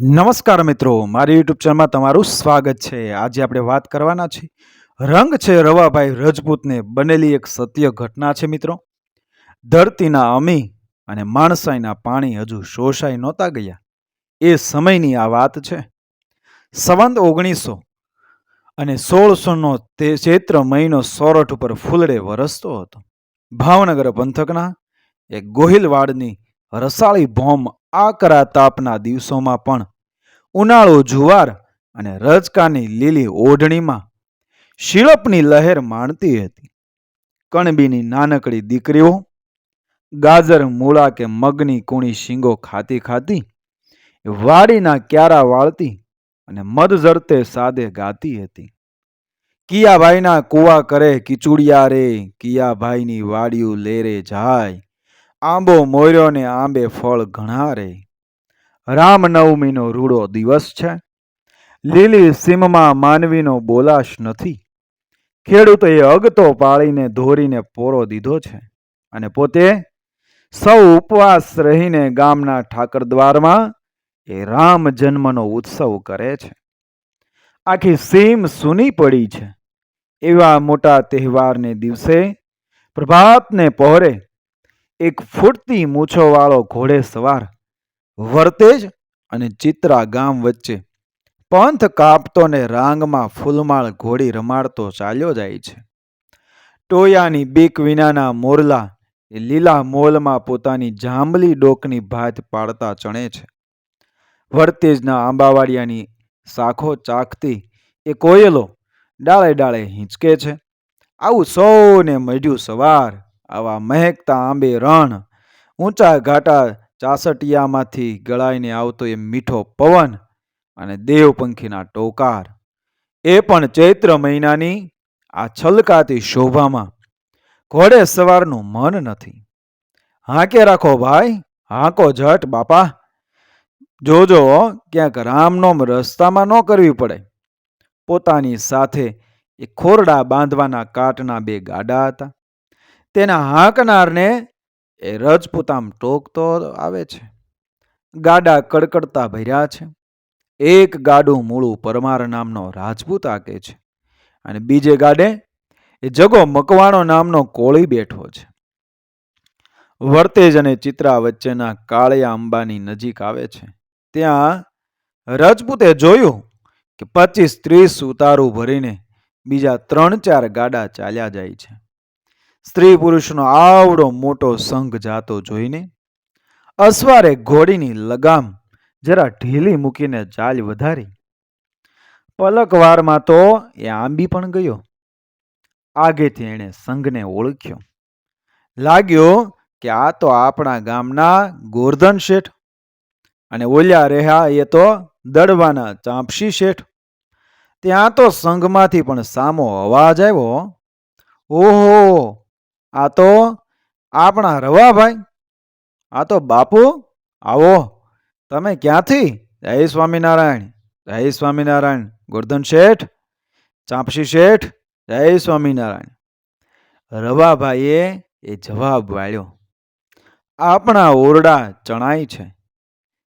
નમસ્કાર મિત્રો, મારી યુટ્યુબ ચેનલમાં તમારું સ્વાગત છે. આજે આપણે વાત કરવાના છીએ, રંગ છે રવાભાઈ રજપૂતને બનેલી એક સત્ય ઘટના છે મિત્રો. ધરતીના અમી અને માણસાઈના પાણી હજુ શોષાઈ નહોતા ગયા. એ સમયની આ વાત છે. સંવંત ઓગણીસો અને સોળસોનો તે ચૈત્ર મહિનો સોરઠ ઉપર ફૂલડે વરસતો હતો. ભાવનગર પંથકના એક ગોહિલવાડની રસાળી ભોમ આકરા તાપના દિવસોમાં પણ ઉનાળો જુવાર અને રજકાની લીલી ઓઢણીમાં શિળપની લહેર માણતી હતી. કણબીની નાનકડી દીકરીઓ, ગાજર, મૂળા કે મગની કૂણી શીંગો ખાતી ખાતી વાડીના ક્યારા વાળતી અને મધ ઝરતે સાદે ગાતી હતી. કિયાભાઈના કુવા કરે, કિચુડિયા રે, કિયાભાઈની વાડીઓ લેરે જાય આંબો મોર્યો ને આંબે ફળ ઘણા રે. રામનવમીનો રૂડો દિવસ છે. લીલી સીમમાં માનવીનો બોલાશ નથી. ખેડૂતોએ અગતો પાળીને ધોરીને પોરો દીધો છે અને પોતે સૌ ઉપવાસ રહીને ગામના ઠાકર દ્વારમાં એ રામ જન્મનો ઉત્સવ કરે છે. આખી સીમ સૂની પડી છે. એવા મોટા તહેવારને દિવસે પ્રભાતને પહોરે એક ફૂટતી મૂછોવાળો ઘોડે સવાર વર્તેજ અને ચિત્રા ગામ વચ્ચે પંથ કાપતો ને રાંગમાં ફૂલમાળ ઘોડી રમાડતો ચાલ્યો જાય છે. ટોયાની બીક વિનાના મોરલા એ લીલા મોલમાં પોતાની જાંબલી ડોકની ભાત પાડતા ચણે છે. વર્તેજના આંબાવાડિયાની શાખો ચાખતી એ કોયલો ડાળે ડાળે હિંચકે છે. આવું સૌને મળ્યું સવાર આવા મહેકતા આંબે રણ. ઊંચા ઘાટા ચાસટિયામાંથી ગળાઈને આવતો એ મીઠો પવન અને દેવપંખીના ટોકાર. એ પણ ચૈત્ર મહિનાની આ છલકાતી શોભામાં. ઘોડે સવારનું મન નથી. હાંકે રાખો ભાઈ, હાંકો જટ બાપા. જોજો ક્યાંક રામનોમ રસ્તામાં ન કરવી પડે. પોતાની સાથે એ ખોરડા બાંધવાના કાટના બે ગાડા હતા. તેના હાંકનારને એ રજપૂત આમ ટોકતો આવે છે. ગાડા કડકડતા ભર્યા છે. એક ગાડું મૂળું પરમાર નામનો રાજપૂત આકે છે અને બીજે ગાડે એ જગો મકવાણો નામનો કોળી બેઠો છે. વર્તેજ અને ચિત્રા વચ્ચેના કાળિયા અંબાની નજીક આવે છે. ત્યાં રજપૂતે જોયું કે પચીસ ત્રીસ ઉતારું ભરીને બીજા ત્રણ ચાર ગાડા ચાલ્યા જાય છે. સ્ત્રી પુરુષનો આવડો મોટો સંઘ જાતો જોઈને અસવારે ઘોડીની લગામ જરા ઢીલી મૂકીને ચાલ વધારી. પલકવારમાં તો એ આંબી પણ ગયો. આગેથી એણે સંઘને ઓળખ્યો. લાગ્યો કે આ તો આપણા ગામના ગોરધન શેઠ. અને ઓલ્યા રહ્યા એ તો દડવાના ચાંપસી શેઠ. ત્યાં તો સંઘમાંથી પણ સામો અવાજ આવ્યો. ઓહો! આ તો આપણા રવાભાઈ આ તો બાપુ, આવો. તમે ક્યાંથી? જય સ્વામિનારાયણ જય સ્વામિનારાયણ. ગોરધન શેઠ, ચાંપસી શેઠ, જય સ્વામિનારાયણ. રવાભાઈએ એ જવાબ વાળ્યો, આપણા ઓરડા ચણાય છે.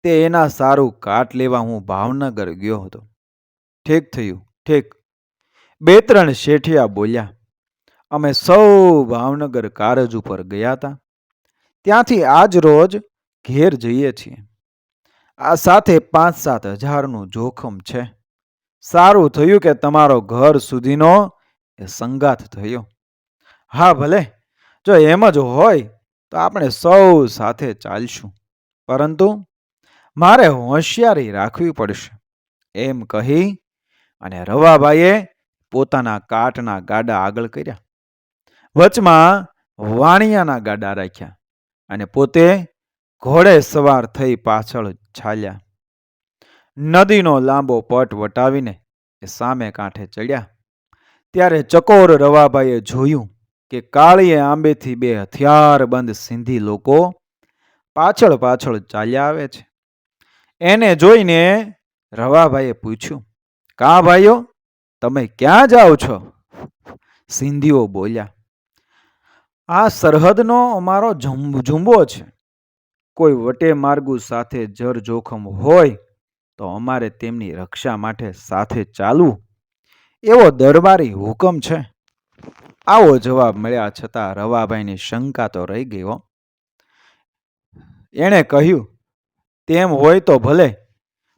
તે એના સારું કાટ લેવા હું ભાવનગર ગયો હતો. ઠીક થયું, ઠીક. બે ત્રણ શેઠિયા બોલ્યા અમે સૌ ભાવનગર કારજ ઉપર ગયા હતા ત્યાંથી આજ રોજ ઘેર જઈએ છીએ. આ સાથે પાંચ સાત હજારનું જોખમ છે. સારું થયું કે તમારો ઘર સુધીનો એ સંગાથ થયો. હા, ભલે. જો એમ જ હોય તો આપણે સૌ સાથે ચાલશું. પરંતુ મારે હોશિયારી રાખવી પડશે. એમ કહી અને રવાભાઈએ પોતાના કાટના ગાડા આગળ કર્યા. વચમાં વાણિયાના ગાડા રાખ્યા અને પોતે ઘોડે સવાર થઈ પાછળ છાલ્યા. નદીનો લાંબો પટ વટાવીને એ સામે કાંઠે ચડ્યા. ત્યારે ચકોર રવાભાઈએ જોયું કે કાળીએ આંબેથી બે હથિયારબંધ સિંધી લોકો પાછળ પાછળ ચાલ્યા આવે છે. એને જોઈને રવાભાઈએ પૂછ્યું, કા ભાઈઓ, તમે ક્યાં જાઓ છો? સિંધીઓ બોલ્યા આ સરહદનો અમારો ઝુંબ- છે. કોઈ વટે માર્ગુ સાથે જર જોખમ હોય, તો અમારે તેમની રક્ષા માટે સાથે ચાલવું. એવો દરબારી હુકમ છે. આવો જવાબ મળ્યા છતાં રવાભાઈની શંકા તો રહી હો. એણે કહ્યું, તેમ હોય તો ભલે,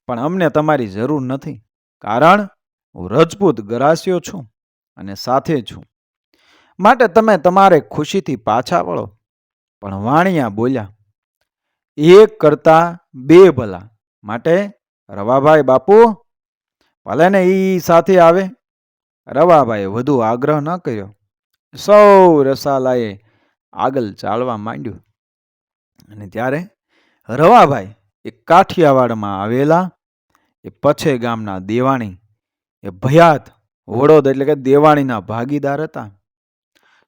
પણ અમને તમારી જરૂર નથી. કારણ હું રજપૂત ગરાસ્યો છું અને સાથે છું. માટે તમે તમારે ખુશીથી પાછા વળો. પણ વાણિયા બોલ્યા, એક કરતા બે ભલા. માટે રવાભાઈ બાપુ, ભલે ને ઈ સાથે આવે. રવાભાઈએ વધુ આગ્રહ ન કર્યો. સૌ રસાલાએ આગળ ચાલવા માંડ્યું. અને ત્યારે રવાભાઈ એ કાઠિયાવાડમાં આવેલા, એ પછે ગામના દેવાણી, એ ભયાત વડોદ એટલે કે દેવાણીના ભાગીદાર હતા.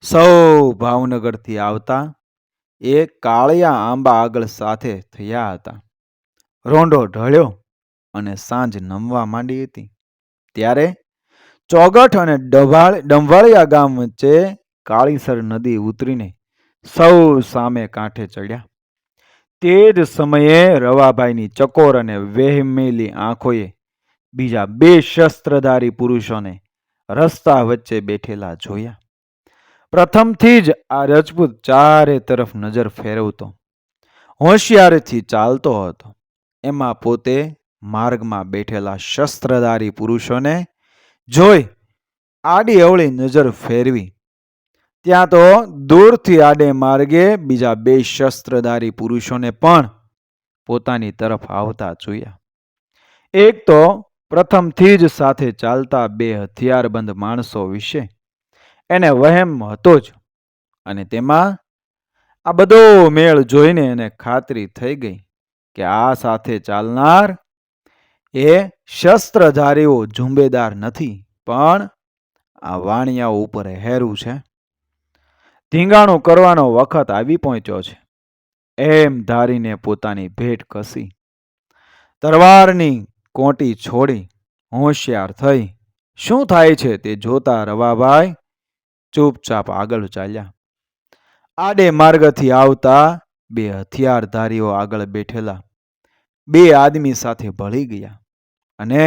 સૌ ભાવનગરથી આવતા એ કાળિયા આંબા આગળ સાથે થયા હતા. રોંડો ઢળ્યો અને સાંજ નમવા માંડી હતી. ત્યારે ચોગઠ અને ડભાળ, ડંભાળિયા ગામ વચ્ચે કાળીસર નદી ઉતરીને સૌ સામે કાંઠે ચડ્યા. તે જ સમયે રવાભાઈની ચકોર અને વહેમેલી આંખોએ બીજા બે શસ્ત્રધારી પુરુષોને રસ્તા વચ્ચે બેઠેલા જોયા. પ્રથમથી જ આ રજપૂત ચારે તરફ નજર ફેરવતો, હોશિયારીથી ચાલતો હતો. એમાં પોતે માર્ગમાં બેઠેલા શસ્ત્રધારી પુરુષોને જોઈ આડી અવળી નજર ફેરવી. ત્યાં તો દૂરથી આડે માર્ગે બીજા બે શસ્ત્રધારી પુરુષોને પણ પોતાની તરફ આવતા જોયા. એક તો પ્રથમથી જ સાથે ચાલતા બે હથિયારબંધ માણસો વિશે એને વહેમ હતો જ. અને તેમાં આ બધો મેળ જોઈને એને ખાતરી થઈ ગઈ કે આ સાથે ચાલનાર એ શસ્ત્રધારીઓ ઝુંબેદાર નથી, પણ આ વાણિયાઓ ઉપર હેરું છે. ધીંગાણું કરવાનો વખત આવી પહોંચ્યો છે. એમ ધારીને પોતાની ભેટ કસી. તરવારની કોટી છોડી હોશિયાર થઈ. શું થાય છે તે જોતા રવાભાઈ? ચૂપચાપ આગળ ચાલ્યા. આડે માર્ગથી આવતા બે હથિયારધારીઓ આગળ બેઠેલા. બે આદમી સાથે ભળી ગયા અને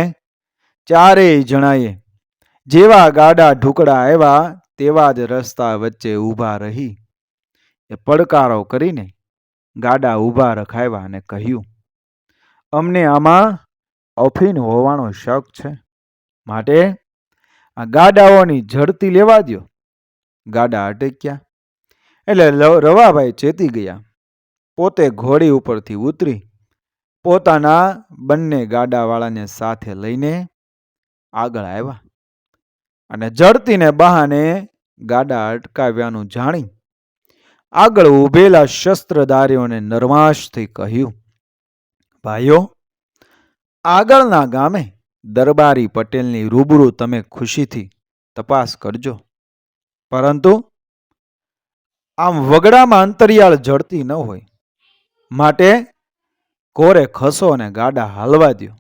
ચારેય જણાએ, જેવા ગાડા ઢુકડા આવ્યા, તેવા જ રસ્તા વચ્ચે ઊભા રહી. એ પડકારો કરીને ગાડા ઊભા રખાવ્યા અને કહ્યું, અમને આમાં અફીન હોવાનો શક છે. માટે આ ગાડાઓની ઝડતી લેવા દ્યો. ગાડા અટક્યા. એટલે રવાભાઈ ચેતી ગયા. પોતે ઘોડી ઉપરથી ઉતરી. પોતાના બંને ગાડાવાળાને સાથે લઈને આગળ આવ્યા. અને જડતીને બહાને ગાડા અટકાવ્યાનું જાણી. આગળ ઊભેલા શસ્ત્રધારીઓને નરમાશથી કહ્યું, ભાઈઓ, આગળના ગામે દરબારી પટેલની રૂબરૂ તમે ખુશીથી તપાસ કરજો. પરંતુ આમ વગડામાં અંતરિયાળ જડતી ન હોય. માટે કોરે ખસો અને ગાડા હાલવા દ્યો.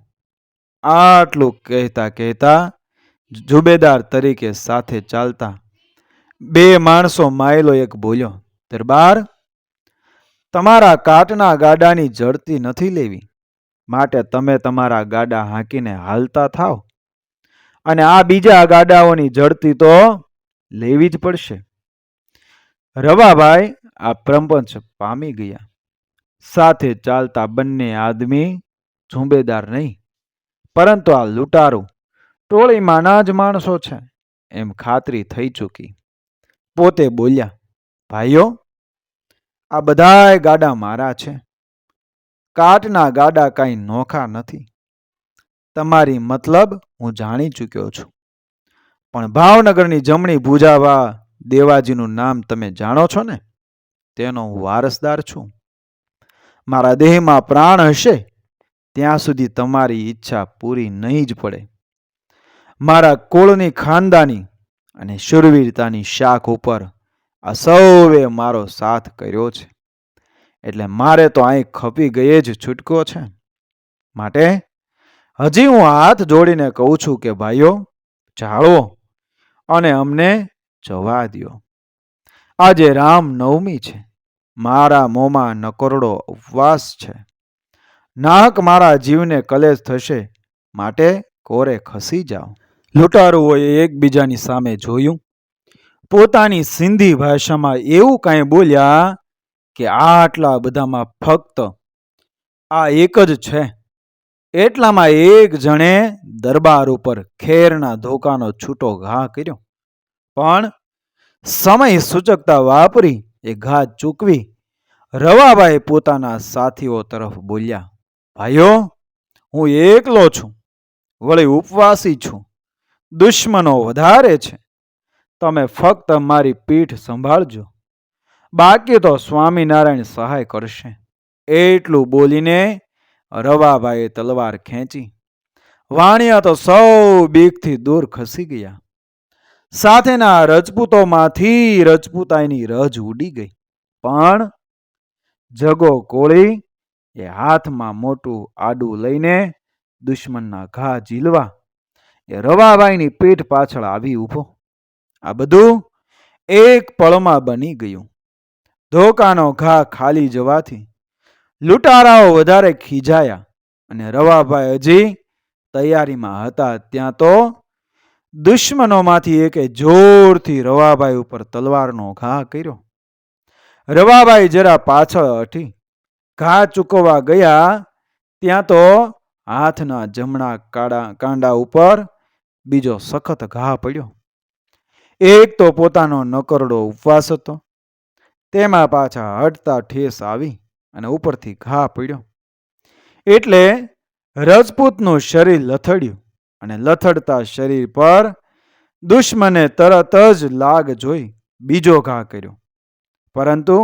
આટલું કહેતા કહેતા જુબેદાર તરીકે સાથે ચાલતા બે માણસો માયલો એક બોલ્યો, દરબાર, તમારા કાટના ગાડાની જડતી નથી લેવી. માટે તમે તમારા ગાડા હાંકીને હાલતા થાવ અને આ બીજા ગાડાઓની જડતી તો લેવી જ પડશે. રવાભાઈ આ પ્રપંચ પામી ગયા. સાથે ચાલતા બંને આદમી ઝુંબેદાર નહીં, પરંતુ આ લૂંટારું ટોળીમાંના જ માણસો છે એમ ખાતરી થઈ ચૂકી. પોતે બોલ્યા, ભાઈઓ, આ બધાય ગાડા મારા છે. કાટના ગાડા કાંઈ નોખા નથી. તમારી મતલબ હું જાણી ચૂક્યો છું. પણ ભાવનગરની જમણી ભુજાવા દેવાજીનું નામ તમે જાણો છો ને? તેનો હું વારસદાર છું. મારા દેહમાં પ્રાણ હશે, ત્યાં સુધી તમારી ઈચ્છા પૂરી નહીં જ પડે. મારા કુળની ખાનદાની અને શુરવીરતાની શાખ ઉપર આ સૌએ મારો સાથ કર્યો છે. એટલે મારે તો અહીં ખપી ગયે જ છૂટકો છે. માટે હજી હું હાથ જોડીને કહું છું કે ભાઈઓ, જાળવો. અને અમને જવા દ્યો. આજે રામ નવમી છે. મારા મોંમાં નકરડો ઉપવાસ છે. નાહક મારા જીવને કલેશ થશે. માટે કોરે ખસી જાઓ. લૂંટારુઓએ એકબીજાની સામે જોયું. પોતાની સિંધી ભાષામાં એવું કાંઈ બોલ્યા કે આટલા બધામાં ફક્ત આ એક જ છે. એટલામાં એક જણે દરબાર ઉપર ખેરના ધોકાનો છૂટો ઘા કર્યો. પણ સમય સૂચકતા વાપરી, એ ઘા ચૂકવી રવાભાઈ પોતાના સાથીઓ તરફ બોલ્યા, ભાઈઓ, હું એકલો છું. વળી ઉપવાસી છું. દુશ્મનો વધારે છે. તમે ફક્ત મારી પીઠ સંભાળજો. બાકી તો સ્વામિનારાયણ સહાય કરશે. એટલું બોલીને રવાભાઈએ તલવાર ખેંચી. વાણિયા તો સૌ બીકથી દૂર ખસી ગયા. સાથેના રજપૂતોમાંથી રજપૂતાઈની રજ ઉડી ગઈ. પણ જગો કોળી એ હાથમાં મોટું આડું લઈને દુશ્મનના ઘા ઝીલવા એ રવાબાઈની પીઠ પાછળ આવી ઊભો. આ બધું એક પળમાં બની ગયું. ધોકાનો ઘા ખાલી જવાથી લૂંટારાઓ વધારે ખીજાયા અને રવાભાઈ હજી તૈયારીમાં હતા. ત્યાં તો દુશ્મનોમાંથી એકે જોરથી રવાભાઈ ઉપર તલવારનો ઘા કર્યો. રવાભાઈ જરા પાછળ હટી ઘા ચૂકવવા ગયા, ત્યાં તો હાથના જમણા કાડા કાંડા ઉપર બીજો સખત ઘા પડ્યો. એક તો પોતાનો નકરડો ઉપવાસ હતો. તેમાં પાછા હટતા ઠેસ આવી. અને ઉપરથી ઘા પડ્યો. એટલે રજપૂતનું શરીર લથડ્યું અને લથડતા શરીર પર દુશ્મને તરત જ લાગ જોઈ બીજો ઘા કર્યો. પરંતુ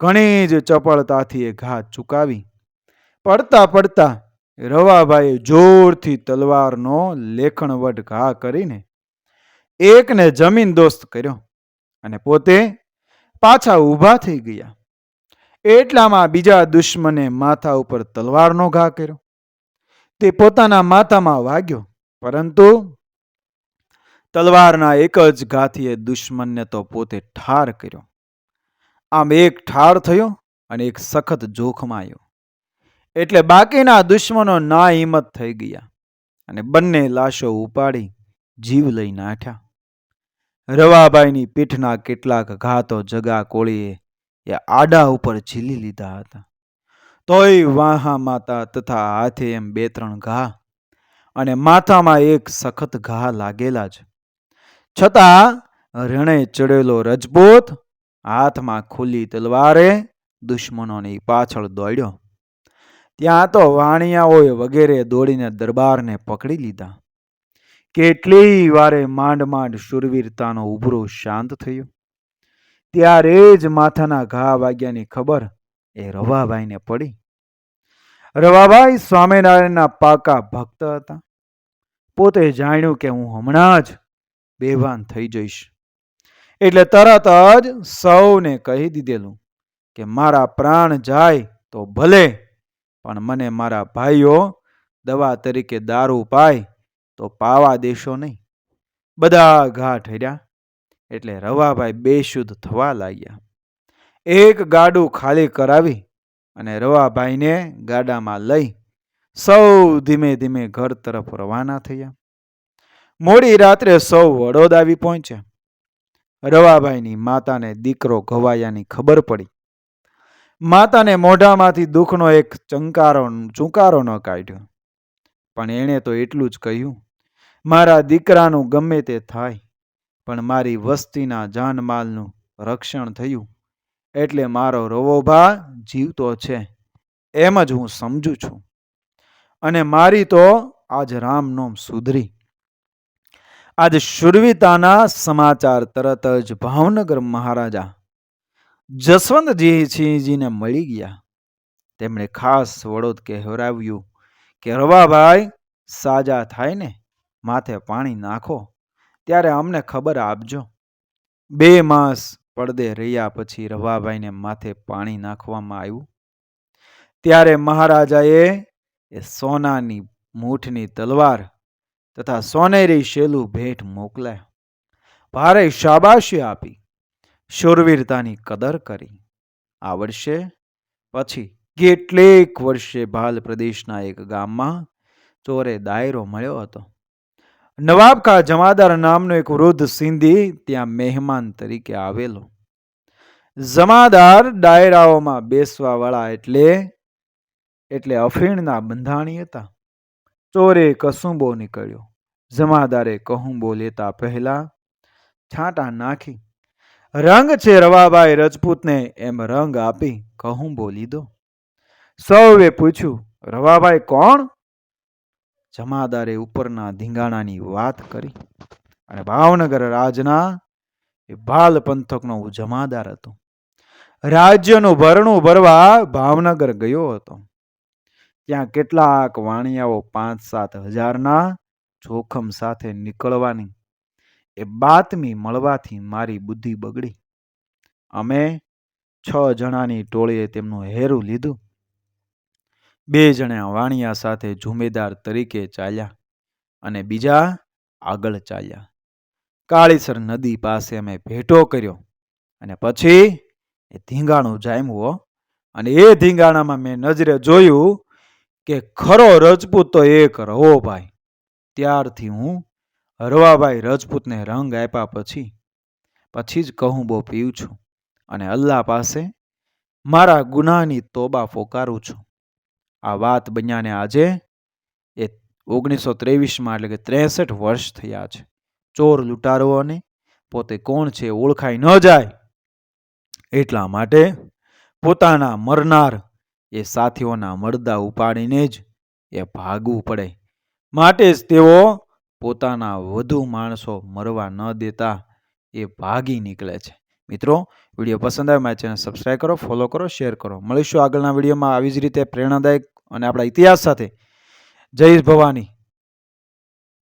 ઘણી જ ચપળતાથી એ ઘા ચૂકાવી. પડતા પડતા રવાભાઈએ જોરથી તલવારનો લેખણવટ ઘા કરીને એકને જમીન દોસ્ત કર્યો અને પોતે પાછા ઊભા થઈ ગયા. એટલામાં બીજા દુશ્મને માથા ઉપર તલવારનો ઘા કર્યો. તે પોતાના માથામાં વાગ્યો, પરંતુ તલવારના એક જ ઘાથી દુશ્મનને તો પોતે ઠાર કર્યો. આમ એક ઠાર થયો અને એક સખત જોખમાયો એટલે બાકીના દુશ્મનો ના હિંમત થઈ ગયા અને બંને લાશો ઉપાડી જીવ લઈ નાઠ્યા. રવાબાઈની પીઠના કેટલાક ઘા તો જગા કોળીએ એ આડા ઉપર ઝીલી લીધા હતા. તોય વાહા માતા તથા હાથે એમ બે ત્રણ ઘા અને માથામાં એક સખત ઘા લાગેલા જ. છતાં રણે ચડેલો રજપૂત હાથમાં ખુલ્લી તલવારે દુશ્મનોની પાછળ દોડ્યો. ત્યાં તો વાણિયાઓએ વગેરે દોડીને દરબારને પકડી લીધા. કેટલી વારે માંડ માંડ શુરવીરતાનો ઉભરો શાંત થયો. ત્યારે જ માથાના ઘા વાગ્યાની ખબર એ રવાભાઈને પડી. રવાભાઈ સ્વામિનારાયણના પાકા ભક્ત હતા. પોતે જાણ્યું કે હું હમણાં જ બેભાન થઈ જઈશ. એટલે તરત જ સૌને કહી દીધેલું કે મારા પ્રાણ જાય તો ભલે, પણ મને મારા ભાઈઓ દવા તરીકે દારૂ પાય તો પાવા દેશો નહીં. બધા ઘા ઠર્યા. એટલે રવાભાઈ બેશુદ્ધ થવા લાગ્યા. એક ગાડું ખાલી કરાવી અને રવાભાઈને ગાડામાં લઈ સૌ ધીમે ધીમે ઘર તરફ રવાના થયા. મોડી રાત્રે સૌ વડોદ આવી પહોંચ્યા. રવાભાઈની માતાને દીકરો ઘવાયાની ખબર પડી. માતાને મોઢામાંથી દુઃખનો એક ચંકારો, ચુંકારો ન કાઢ્યો. પણ એણે તો એટલું જ કહ્યું, મારા દીકરાનું ગમે તે થાય પણ મારી વસ્તીના જાનમાલનું રક્ષણ થયું. એટલે મારો રવોભા જીવતો છે. એમ જ હું સમજું છું. અને મારી તો આજ રામનોમ સુધરી. આજ શુરવીતાના સમાચાર તરત જ ભાવનગર મહારાજા જસવંતજીસિંહજીને મળી ગયા. તેમણે ખાસ વડોદ કહેવરાવ્યું કે રવાભાઈ, સાજા થાય ને માથે પાણી નાખો. ત્યારે અમને ખબર આપજો. બે માસ પડદે રહ્યા પછી રવાભાઈને માથે પાણી નાખવામાં આવ્યું. ત્યારે મહારાજાએ એ સોનાની મૂઠની તલવાર તથા સોનેરી શેલું ભેટ મોકલાયા. ભારે શાબાશી આપી. શૂરવીરતાની કદર કરી. આ વર્ષે પછી કેટલેક વર્ષે ભાલ પ્રદેશના એક ગામમાં ચોરે દાયરો મળ્યો હતો. નવાબ કા જમાદાર નામનો એક વૃદ્ધ સિંધી ત્યાં મહેમાન તરીકે આવેલો. જમાદાર ડાયરાઓમાં બેસવા વાળા એટલે એટલે અફીણના બંધાણી હતા. ચોરે કસુંબો નીકળ્યો. જમાદારે કહુંબો લેતા પહેલા છાંટા નાખી. રંગ છે રવાભાઈ રજપૂતને એમ રંગ આપી કહુંબો લીધો. સૌએ પૂછ્યું, રવાભાઈ કોણ? જમાદારે ઉપરના ધીંગાણાની વાત કરી અને ભાવનગર રાજના એ ભાલ પંથકનો જમાદાર હતો. રાજ્યનું ભરણું ભરવા ભાવનગર ગયો હતો. ત્યાં કેટલાક વાણિયાઓ પાંચ સાત હજારના જોખમ સાથે નીકળવાની એ બાતમી મળવાથી મારી બુદ્ધિ બગડી. અમે છ જણાની ટોળીએ તેમનું હેરું લીધું. બે જણા વાણિયા સાથે જુમેદાર તરીકે ચાલ્યા અને બીજા આગળ ચાલ્યા. કાળીસર નદી પાસે અમે ભેટો કર્યો અને પછી એ ધીંગાણું જામ્યું અને એ ધીંગાણામાં મેં નજરે જોયું કે ખરો રજપૂત તો એક રવોભાઈ ત્યારથી હું હરવાભાઈ રજપૂતને રંગ આપ્યા પછી પછી જ કહું બહુ પીઉં છું અને અલ્લાહ પાસે મારા ગુનાહની તોબા પોકારું છું. આ વાત બન્યાને આજે એ ઓગણીસો ત્રેવીસમાં એટલે કે ત્રેસઠ વર્ષ થયા છે. ચોર લૂંટારુઓને પોતે કોણ છે ઓળખાઈ ન જાય એટલા માટે પોતાના મરનાર એ સાથીઓના મરદા ઉપાડીને જ એ ભાગવું પડે. માટે જ તેઓ પોતાના વધુ માણસો મરવા ન દેતા એ ભાગી નીકળે છે. મિત્રો, વીડિયો પસંદ આવે મારી ચેનલ સબસ્ક્રાઈબ કરો ફોલો કરો શેર કરો. મળીશું આગળના વિડીયોમાં. આવી જ રીતે પ્રેરણાદાયક અને આપણા ઇતિહાસ સાથે. જય ભવાની.